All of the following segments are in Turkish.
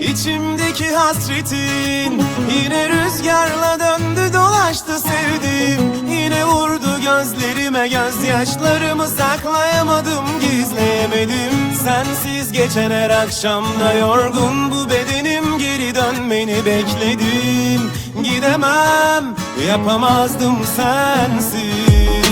İçimdeki hasretin Yine rüzgarla döndü dolaştı sevdim. Yine vurdu gözlerime gözyaşlarımı saklayamadım gizleyemedim. Sensiz geçen her akşamda yorgun bu bedenim Geri dönmeni bekledim. Gidemem yapamazdım sensiz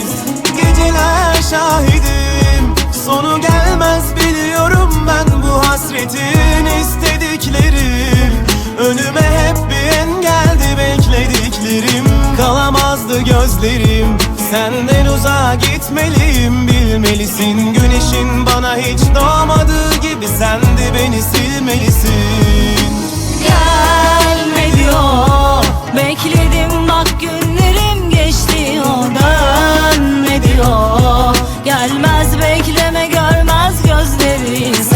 gözlerim. Senden uzağa gitmeliyim bilmelisin. Güneşin bana hiç doğmadığı gibi sen de beni silmelisin Gelme diyor Bekledim bak günlerim geçti o dönme diyor Gelmez bekleme görmez gözleri sevmez o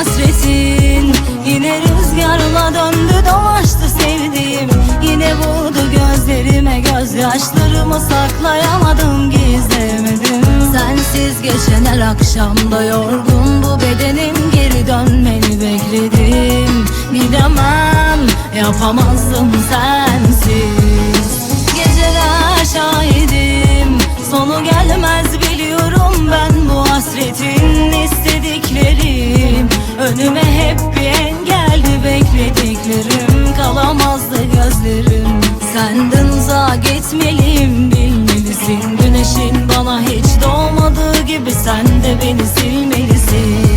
hasretin. Yine rüzgarla döndü dolaştı sevdiğim. Yine vurdu gözlerime gözyaşlarımı saklayamadım gizlemedim. Sensiz geçen her akşamda yorgun bu bedenim Geri dönmeni bekledim. Gidemem yapamazdım sensiz. Geceler şahidim Sonu gelmez Senden uzağa gitmeliyim bilmelisin. Güneşin bana hiç doğmadığı gibi sen de beni silmelisin